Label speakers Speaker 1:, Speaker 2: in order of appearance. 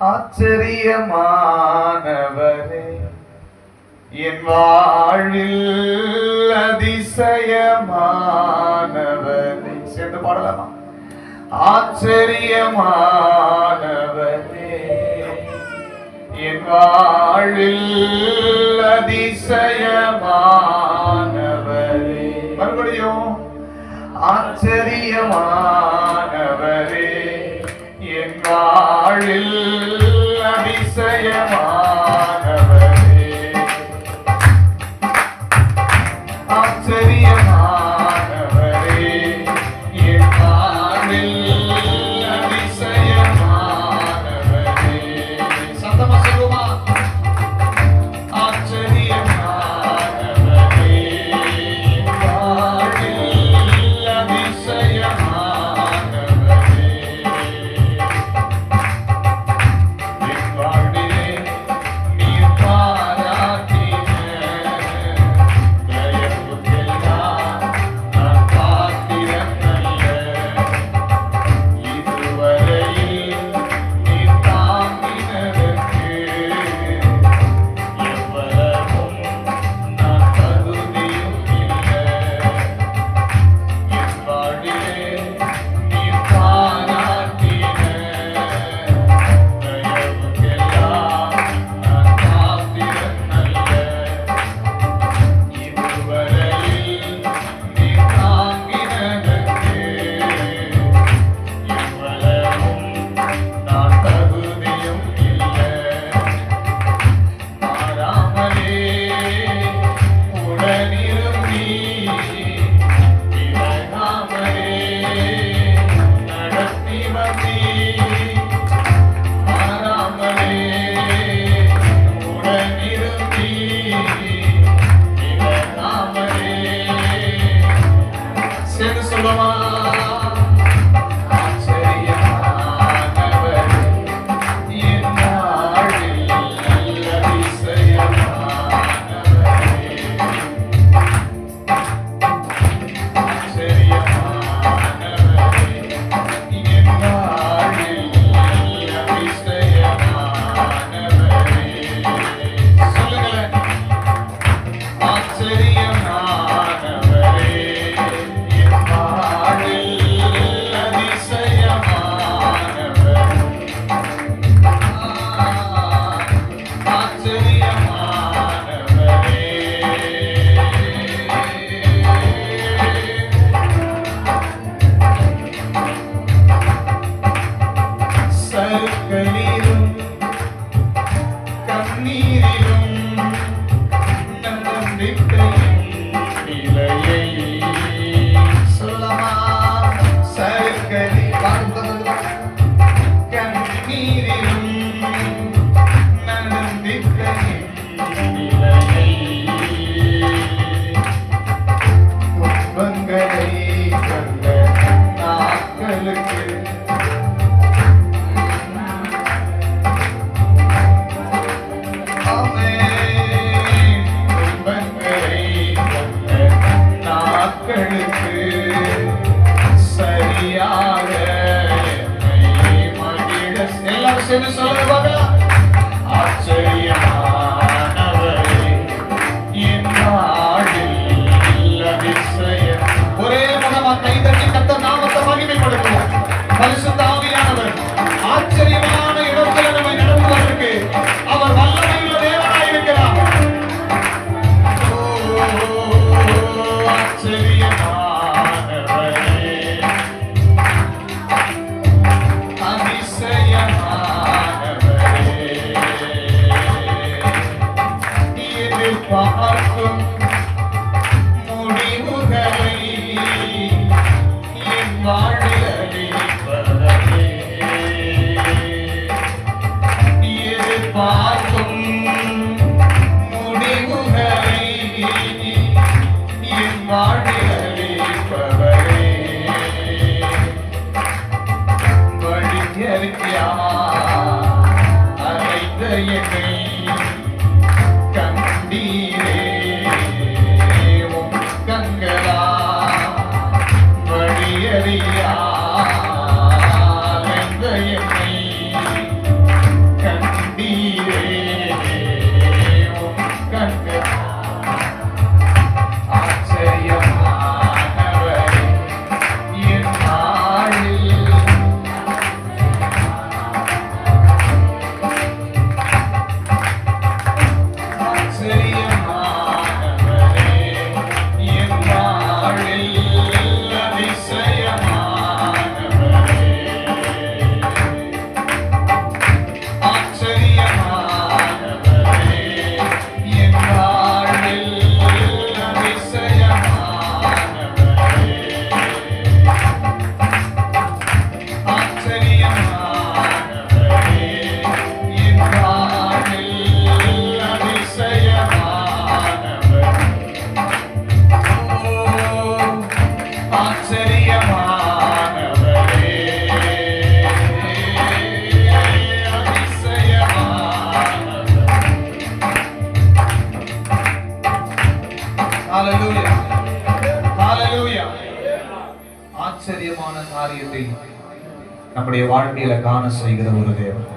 Speaker 1: ஆச்சரியமானவரே. என் வாழ்வில் அதிசயமானவரே. சேர்ந்து பாடலாமா? ஆச்சரியமானவரே. என் வாழ்வில் அதிசயமானவரே. மறுபடியும் ஆச்சரியமானவரே. வாழில் セブ様 Thank you. என்று சொல்லுவதா ஆச்சரியமானவரே என் நாடில் ஒரே முகமா கைதட்டி பார்க்கும் முடிவுகளை என் வாழ்வில் எதிர்பார்க்க
Speaker 2: ஆச்சரியமான காரியத்தை நம்முடைய வாழ்க்கையில காண செய்கிற ஒரு தேவன்.